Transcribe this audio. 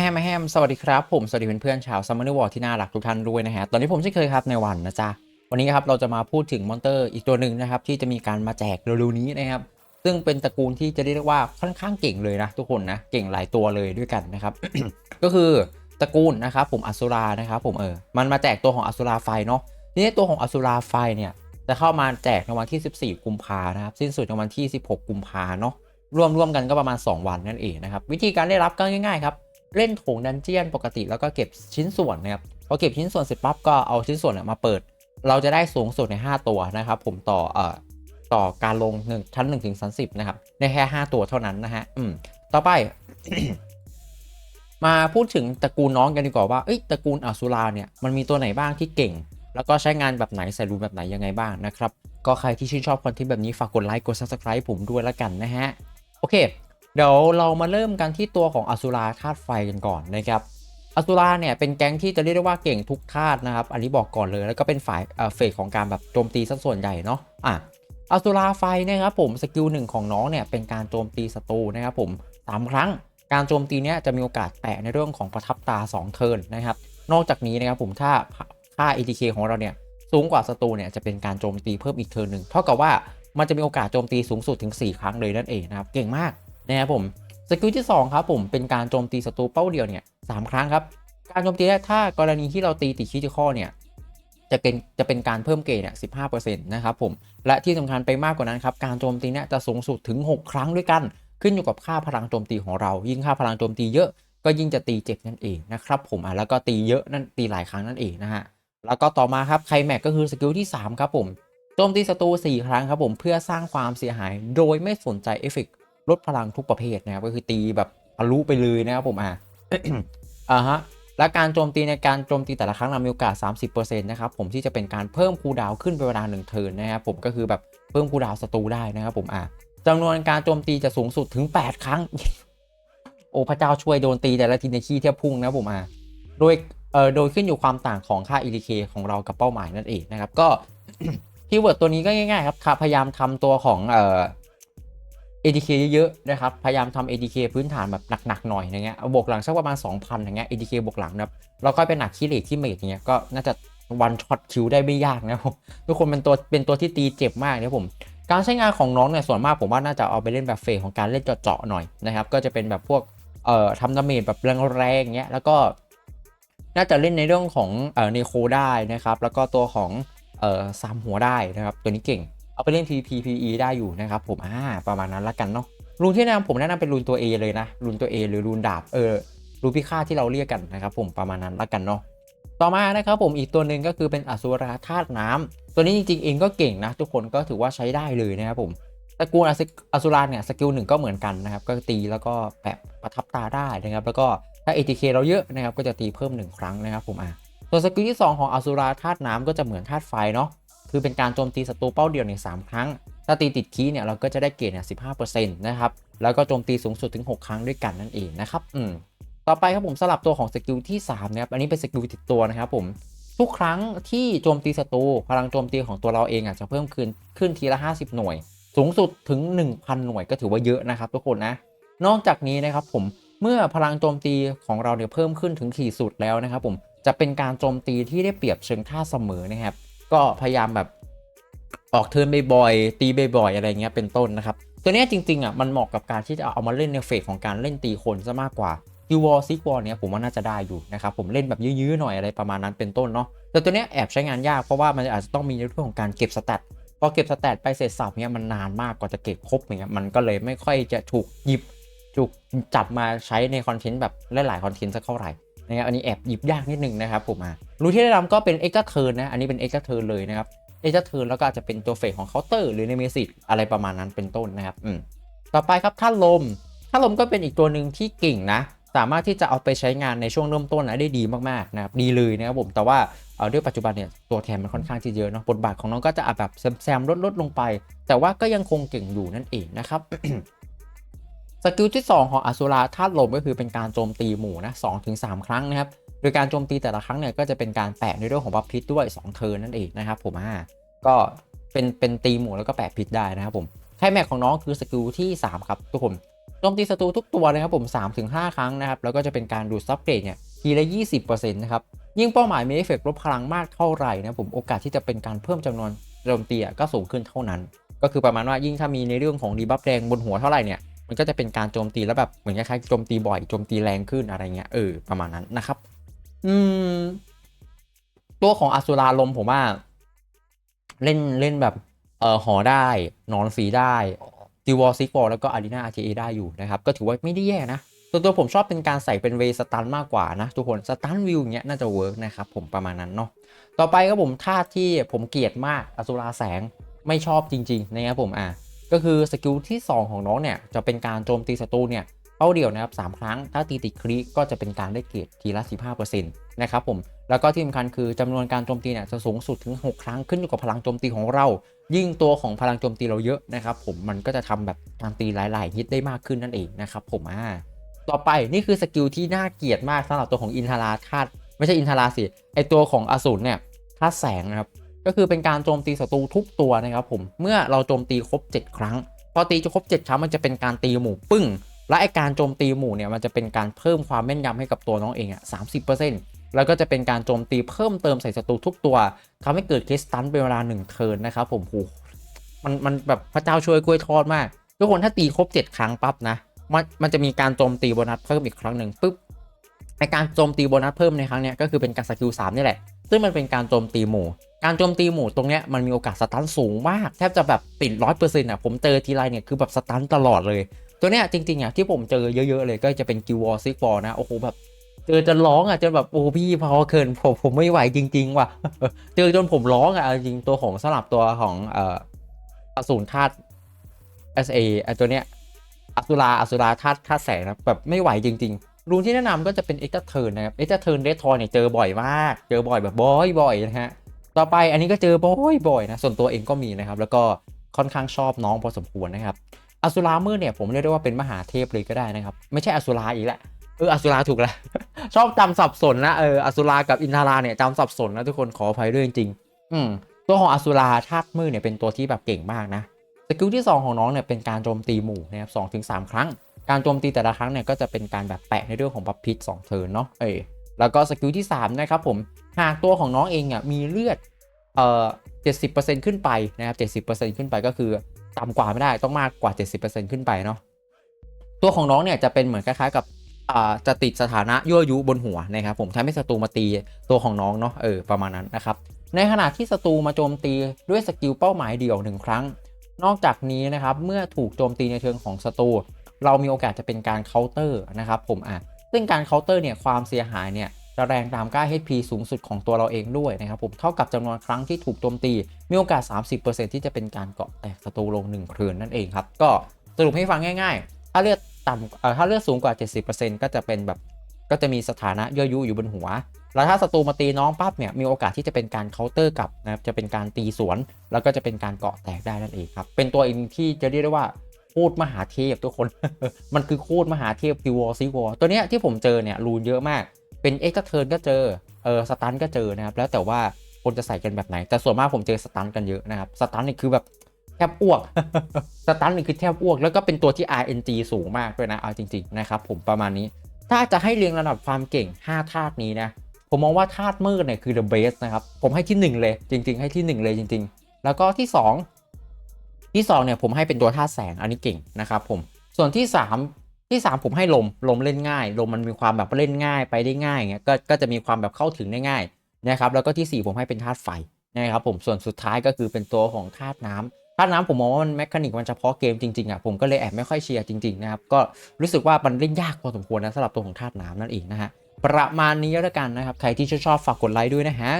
แฮมแฮมสวัสดีครับ ผมสวัสดีเพื่อนๆชาวซัมเมอร์วอร์ที่น่ารักทุกท่านด้วยนะฮะ ตอนนี้ผมเช่นเคยครับในวันนะจ๊ะ วันนี้ครับเราจะมาพูดถึงมอนเตอร์อีกตัวหนึ่งนะครับ ที่จะมีการมาแจกเร็วๆนี้นะครับ ซึ่งเป็นตระกูลที่จะเรียกว่าค่อนข้างเก่งเลยนะทุกคนนะ เก่งหลายตัวเลยด้วยกันนะครับ ก็คือตระกูลนะครับผมอสุรานะครับผมเออ มันมาแจกตัวของอสุราไฟเนาะ ทีนี้ตัวของอสุราไฟเนี่ยจะเข้ามาแจกในวันที่ 14 กุมภานะครับ สิ้นสุดในวันที่ 16 กุมภาเนาะ รวมรวมกันก็ประมาณ 2 วันนั่นเองนะครับ วิธีการได้รับก็ง่ายๆครับ เล่นโถงดันเจียนปกติแล้วก็เก็บชิ้นส่วนนะครับพอเก็บชิ้นส่วนเสร็จปั๊บก็เอาชิ้นส่วนเนี่ยมาเปิด เราจะได้สูงสุดใน 5 ตัวนะครับผมต่อเอ่อต่อการลงหนึ่งชั้น1ถึงชั้น10นะครับได้แค่ 5 ตัวเท่านั้นนะฮะอืมต่อไป มาพูดถึงตระกูลน้องกันดีกว่าว่าเอ้ยตระกูลอสุราเนี่ยมันมีตัวไหนบ้างที่เก่ง แล้วก็ใช้งานแบบไหนใส่รูแบบไหนยังไงบ้างนะครับก็ใครที่ชื่นชอบคอนเทนต์แบบนี้ฝากกดไลค์กด subscribe ผมด้วยแล้วกันนะฮะโอเค เดี๋ยวเรามาเริ่มกันที่ตัวของอสุราธาตุไฟกันก่อนนะครับอสุราเนี่ยเป็นแก๊งที่จะเรียกได้ว่าเก่งทุกธาตุนะครับ อันนี้บอกก่อนเลยแล้วก็เป็นฝ่ายเฟสของการแบบโจมตีสัส่วนใหญ่เนาะอะอสุราไฟนะครับผมสกิลหนึ่งของน้องเนี่ยเป็นการโจมตีศัตรูนะครับผมสามครั้งการโจมตีเนี้ยจะมีโอกาสแตะในเรื่องของประทับตา 2 เทิร์นนะครับ นอกจากนี้นะครับผมถ้าค่า ATK ของเราเนี่ยสูงกว่าศัตรูเนี่ยจะเป็นการโจมตีเพิ่มอีกเทิร์นหนึ่งเท่ากับว่ามันจะมีโอกาสโจมตีสูงสุดถึง 4 ครั้งเลยนั่นเองนะครับเก่งมาก นะครับผมสกิลที่2ครับผมเป็นการโจมตีศัตรูเป้าเดียวเนี่ยสครั้งครับ การโจมตีแรกถ้ากรณีที่เราตีติดคิติคอเนี่ยจะเป็นจะเป็นการเพิ่มเกรดเนี่ยสินะครับผมและที่สำคัญไปมากกว่านั้นครับการโจมตีเนี่ยจะสูงสุดถึง 6 ครั้งด้วยกัน ขึ้นอยู่กับค่าพลังโจมตีของเรา ยิ่งค่าพลังโจมตีเยอะก็ยิ่งจะตีเจ็บนั่นเองนะครับผมอะแล้วก็ตีเยอะนั่นตีหลายครั้งนั่นเองนะฮะแล้วก็ต่อมาครับไคแม็กก็คือสกิลที่ 3 ครับผมโจมตีศัตรู4ครั้งครับผมเพื่อสร้างความเสียหายโดยไม่สนใจเอฟเฟก ลดพลังทุกประเภทนะครับก็คือตีแบบทะลุไปเลยนะครับผมอะอ่าฮะและการโจมตีในการโจมตีแต่ละครั้งเรามีโอกาส 30%นะครับผมที่จะเป็นการเพิ่มคูดาวขึ้นเป็นเวลา1เทิร์นนะครับผมก็คือแบบเพิ่มคูดาวศัตรูได้นะครับผมอะจำนวนการโจมตีจะสูงสุดถึง 8 ครั้ง โอ้พระเจ้าช่วยโดนตีแต่ละทีในขี้เทียบพุ่งนะผมอะโดยเอ่อโดยขึ้นอยู่ความต่างของค่า EDK ของเรากับเป้าหมายนั่นเองนะครับก็คีย์เวิร์ดตัวนี้ก็ง่ายๆครับพยายามทำตัวของเอ่อ ADK เยอะๆนะครับ พยายามทำ ADK พื้นฐานแบบหนักๆหน่อยอย่างเงี้ยบวกหลังสักประมาณ 2,000อย่างเงี้ย ADK บวกหลังนะครับแล้วก็เป็นหนักคิเลทที่เมดอย่างเงี้ยก็น่าจะวันช็อตคิวได้ไม่ยากนะครับทุกคนเป็นตัวเป็นตัวที่ตีเจ็บมากเนี่ยผม การใช้งานของน้องเนี่ยส่วนมากผมว่าน่าจะเอาไปเล่นแบบเฟสของการเล่นเจาะๆหน่อยนะครับก็จะเป็นแบบพวกเอ่อทำดาเมจแบบแรงๆเงี้ยแล้วก็ น่าจะเล่นในเรื่องของเอ่อเนโคได้นะครับแล้วก็ตัวของเอ่อซามหัวได้นะครับตัวนี้เก่ง เอาไปเล่น T P P E ได้อยู่นะครับผมอ่าประมาณนั้นละกันเนาะรูนที่แนะนำผมแนะนำเป็นรูนตัว A เลยนะรูนตัว A หรือรูนดาบเออรูนพิฆาตที่เราเรียกกันนะครับผมประมาณนั้นละกันเนาะต่อมานะครับผมอีกตัวหนึ่งก็คือเป็นอสุราธาตุน้ำตัวนี้จริงๆเองก็เก่งนะ ทุกคนก็ถือว่าใช้ได้เลยนะครับผมตระกูลอสุอสุราเนี่ยสกิลหนึ่งก็เหมือนกันนะครับ ก็ตีแล้วก็แปะประทับตาได้นะครับ แล้วก็ถ้า ATK เราเยอะนะครับก็จะตีเพิ่ม 1 ครั้งนะครับผมอะส่วนสกิลที่ 2 ของอสุราธาตุน้ำก็จะเหมือนธาตุไฟเนาะ คือเป็นการโจมตีศัตรูเป้าเดียวใน3ครั้ง ถ้าตีติดคีย์เนี่ยเราก็จะได้เกรดเนี่ยสินะครับ แล้วก็โจมตีสูงสุดถึง 6 ครั้งด้วยกันนั่นเองนะครับ อืม ต่อไปครับผมสลับตัวของสกิลที่3นะครับ อันนี้เป็นสกิลติดตัวนะครับผม ทุกครั้งที่โจมตีศัตรูพลังโจมตีของตัวเราเองอาจจะเพิ่มขึ้นขึ้นทีละ 50 หน่วย สูงสุดถึง 1,000 หน่วยก็ถือว่าเยอะนะครับทุกคนนะ นอกจากนี้นะครับผม เมื่อพลังโจมตีของเราเนี่ยเพิ่มขึ้นถึงขีดสุดแล้วนะครับผม จะเป็นการโจมตีที่ได้เปรียบเชิงท่าเสมอนะครับ ก็พยายามแบบออกเทิร์นบ่อยๆตีบ่อยๆอะไรเงี้ยเป็นต้นนะครับ ตัวนี้จริงๆอะมันเหมาะกับการที่จะเอามาเล่นในเฟสของการเล่นตีคนซะมากกว่าคิววอลซิกวอลเนี้ยผมว่าน่าจะได้อยู่นะครับผมเล่นแบบยื้อๆหน่อยอะไรประมาณนั้นเป็นต้นเนาะแต่ตัวเนี้ยแอบใช้งานยากเพราะว่ามันอาจจะต้องมีในเรื่องของการเก็บสแตทพอเก็บสแตทไปเสร็จสับเนี้ยมันนานมากกว่าจะเก็บครบเงี้ยมันก็เลยไม่ค่อยจะถูกหยิบถูกจับมาใช้ในคอนเทนต์แบบหลายๆคอนเทนต์สักเท่าไหร่ นะครับอันนี้แอบหยิบยากนิดนึงนะครับผมอะรูที่ได้รับก็เป็นเอ็กซ์เทิร์นนะอันนี้เป็นเอ็กซ์เทิร์นเลยนะครับเอจะเทิร์นแล้วก็อาจจะเป็นตัวเฟสของเคาน์เตอร์หรือในเมสิตอะไรประมาณนั้นเป็นต้นนะครับอืมต่อไปครับท่าลมท่าลมก็เป็นอีกตัวหนึ่งที่เก่งนะสามารถที่จะเอาไปใช้งานในช่วงเริ่มต้นนะได้ดีมากๆนะครับดีเลยนะครับผมแต่ว่าเอาด้วยปัจจุบันเนี่ยตัวแทนมันค่อนข้างที่เยอะเนาะบทบาทของน้องก็จะอาจแบบแซมๆลดๆลงไป แต่ว่าก็ยังคงเก่งอยู่นั่นเองนะครับ สกิลที่ 2 ของอสุราธาตุลมก็คือเป็นการโจมตีหมู่นะสถึงสครั้งนะครับโดยการโจมตีแต่ละครั้งเนี่ยก็จะเป็นการแปะในเรื่องของบัฟพิษด้วย 2 เทิร์นนั่นเองนะครับผมอ่าก็เป็นเป็นตีหมู่แล้วก็แปะพิษได้นะครับผมไคแม็กของน้องคือสกิลที่ 3 ครับทุกคนโจมตีศัตรูทุกตัวนะครับผม3-5 ครั้งนะครับแล้วก็จะเป็นการดูดซับเกรดเนี่ยทีละ 20%นะครับยิ่งเป้าหมายมีเอฟเฟกต์ลดพลังมากเท่าไหร่นะผมโอกาสที่จะเป็นการเพิ่มจำนวนโจมตีอะก็สูงขึ้นเท่านั้น ก็คือประมาณว่ายิ่งถ้ามีในเรื่องของดีบัฟแดงบนหัวเท่าไหร่เนี่ย มันก็จะเป็นการโจมตีแล้วแบบเหมือนคล้ายๆโจมตีบ่อยโจมตีแรงขึ้นอะไรเงี้ยเออประมาณนั้นนะครับ อืม ตัวของอสุราลมผมว่า เล่นเล่นแบบเอ่อหอได้ นอนฟรีได้ติวอลซิกวอลแล้วก็อารีนาอาร์ทีได้อยู่นะครับ ก็ถือว่าไม่ได้แย่นะส่วนตัวผมชอบเป็นการใส่เป็นเวสตันมากกว่านะ ทุกคนสตันวิวเงี้ยน่าจะเวิร์กนะครับผมประมาณนั้นเนาะต่อไปก็ผมท่าที่ผมเกลียดมากอสุราแสงไม่ชอบจริง ๆ นะครับผมอะ ก็คือสกิลที่ 2 ของน้องเนี่ยจะเป็นการโจมตีศัตรูเนี่ยเป้าเดียวนะครับสามครั้ง ถ้าตีติดคริก็จะเป็นการได้เกรดทีละ 15%นะครับผม แล้วก็ที่สำคัญคือจำนวนการโจมตีเนี่ยจะสูงสุดถึง 6 ครั้งขึ้นอยู่กับพลังโจมตีของเรา ยิ่งตัวของพลังโจมตีเราเยอะนะครับผม มันก็จะทำแบบการตีหลาย ๆ ฮิตได้มากขึ้นนั่นเองนะครับผมอ่าต่อไปนี่คือสกิลที่น่าเกลียดมากสำหรับตัวของอินทราธาตุไม่ใช่อินทราสิไอตัวของอสูรเนี่ยธาตุแสงนะครับ ก็คือเป็นการโจมตีศัตรูทุกตัวนะครับผมเมื่อเราโจมตีครบ 7 ครั้ง พอตีจะครบ 7 ครั้งมันจะเป็นการตีหมู่ปึ้ง และไอการโจมตีหมู่เนี่ยมันจะเป็นการเพิ่มความแม่นยำให้กับตัวน้องเองอะสามสิบเปอร์เซ็นต์แล้วก็จะเป็นการโจมตีเพิ่มเติมใส่ศัตรูทุกตัวทำให้เกิดเคสตันเป็นเวลา1เทิร์นนะครับผมโหมันมันแบบพระเจ้าช่วยกล้วยทอดมาก ทุกคนถ้าตีครบ 7 ครั้งปั๊บนะมันมันจะมีการโจมตีโบนัสเพิ่มอีกครั้งหนึ่งปุ๊บ ในการโจมตีโบนัสเพิ่มในครั้งนี้ก็คือเป็นการสกิลสามนี่แหละ ซึ่งมันเป็นการโจมตีหมู่ การโจมตีหมู่ตรงเนี้ยมันมีโอกาสสตันสูงมาก แทบจะแบบติดร้อยเปอร์เซ็นต์อะผมเจอทีไรเนี่ยคือแบบสตันตลอดเลย ตัวเนี้ยจริงๆอะที่ผมเจอเยอะๆเลยก็จะเป็นกิววอซิกวอนะโอ้โหแบบเจอจนร้องอะจนแบบโอ้พี่พอเคินผมผมไม่ไหวจริง ๆ ว่ะเจอจนผมร้องอะจริงตัวของสลับตัวของเอ่ออสูรธาตุ SA ไอตัวเนี้ยอสุราอสุราธาตุธาตุแสงนะแบบไม่ไหวจริง ๆ รูนที่แนะนำก็จะเป็นเอ็กซ์เทิร์นนะครับเอ็กซ์เทิร์นเดททอยเนี่ยเจอบ่อยมาก เจอบ่อยแบบบ่อยๆนะฮะต่อไปอันนี้ก็เจอบ่อยๆนะส่วนตัวเองก็มีนะครับ แล้วก็ค่อนข้างชอบน้องพอสมควรนะครับอสุรามืดเนี่ยผมเรียกได้ว่าเป็นมหาเทพเลยก็ได้นะครับ ไม่ใช่อสุราอีกแล้วเอออสุราถูกแล้วชอบจำสับสนนะเอออสุรากับอินทราเนี่ยจำสับสนนะทุกคนขออภัยด้วยจริงๆอืมตัวของอสุราธาตุมืดเนี่ยเป็นตัวที่แบบเก่งมากนะสกิลที่ 2 ของน้องเนี่ยเป็นการโจมตีหมู่นะครับสองถึงสามครั้ง การโจมตีแต่ละครั้งเนี่ยก็จะเป็นการแบบแปะในเรื่องของบัฟพิษสองเทิร์นเนาะเออแล้วก็สกิลที่ 3 นะครับผม หากตัวของน้องเองอะมีเลือดเอ่อ70%ขึ้นไปนะครับ 70%ขึ้นไปก็คือต่ำกว่าไม่ได้ต้องมากกว่า 70%ขึ้นไปเนาะตัวของน้องเนี่ยจะเป็นเหมือนคล้ายๆกับอ่าจะติดสถานะยั่วยุบนหัวนะครับผมทำให้ศัตรูมาตีตัวของน้องเนาะเออประมาณนั้นนะครับในขณะที่ศัตรูมาโจมตีด้วยสกิลเป้าหมายเดี่ยวหนึ่งครั้ง นอกจากนี้นะครับเมื่อถูกโจมตีในเชิงของศัตรู เรามีโอกาสจะเป็นการเคาน์เตอร์นะครับผมอะซึ่งการเคาน์เตอร์เนี่ยความเสียหายเนี่ยจะแรงตามค่า HP สูงสุดของตัวเราเองด้วยนะครับผมเท่ากับจำนวนครั้งที่ถูกโจมตี มีโอกาส 30%ที่จะเป็นการเกาะแตกศัตรูลง1เครือนนั่นเองครับ ก็สรุปให้ฟังง่ายๆ ถ้าเลือดต่ำเออถ้าเลือดสูงกว่า 70%ก็จะเป็นแบบก็จะมีสถานะยั่วยุอยู่บนหัว แล้วถ้าศัตรูมาตีน้องปั๊บเนี่ยมีโอกาสที่จะเป็นการเคาน์เตอร์กลับนะครับจะเป็นการตีสวน แล้วก็จะเป็นการเกาะแตกได้นั่นเองครับเป็นตัวเองที่จะเรียกได้ว่า โคตรมหาเทพทุกคน มันคือโคตรมหาเทพคิววอซีวอตัวเนี้ยที่ผมเจอเนี่ยรูนเยอะมาก เป็นเอ็กซ์เทิร์นก็เจอ เออสตันก็เจอนะครับ แล้วแต่ว่าคนจะใส่กันแบบไหน แต่ส่วนมากผมเจอสตันกันเยอะนะครับ สตันนี่คือแบบแทบอ้วก สตันนี่คือแทบอ้วก แล้วก็เป็นตัวที่ RNG สูงมากด้วยนะ เอาจริงๆนะครับผมประมาณนี้ ถ้าจะให้เรียงระดับความเก่ง 5 ธาตุนี้นะ ผมมองว่าธาตุมืดเนี่ยคือ the best นะครับ ผมให้ที่ 1 เลย จริง ๆ ให้ที่ 1 เลยจริง ๆ แล้วก็ที่ 2 ที่2เนี่ยผมให้เป็นตัวธาตุแสงอันนี้เก่งนะครับผมส่วนที่ 3 ที่ 3 ผมให้ลมลมเล่นง่าย ลมมันมีความแบบเล่นง่ายไปได้ง่ายเงี้ยก็ก็จะมีความแบบเข้าถึงได้ง่ายนะครับแล้วก็ที่ 4 ผมให้เป็นธาตุไฟนะครับผมส่วนสุดท้ายก็คือเป็นตัวของธาตุน้ำธาตุน้ำผมมองว่ามันแมคานิกมันเฉพาะเกมจริงๆอะผมก็เลยแอบไม่ค่อยเชียร์จริงๆนะครับก็รู้สึกว่ามันเล่นยากพอสมควรนะสำหรับตัวของธาตุน้ำนั่นเองนะฮะประมาณนี้แล้วกันนะครับใครที่ชอบฝากกดไลค์ด้วยนะฮะ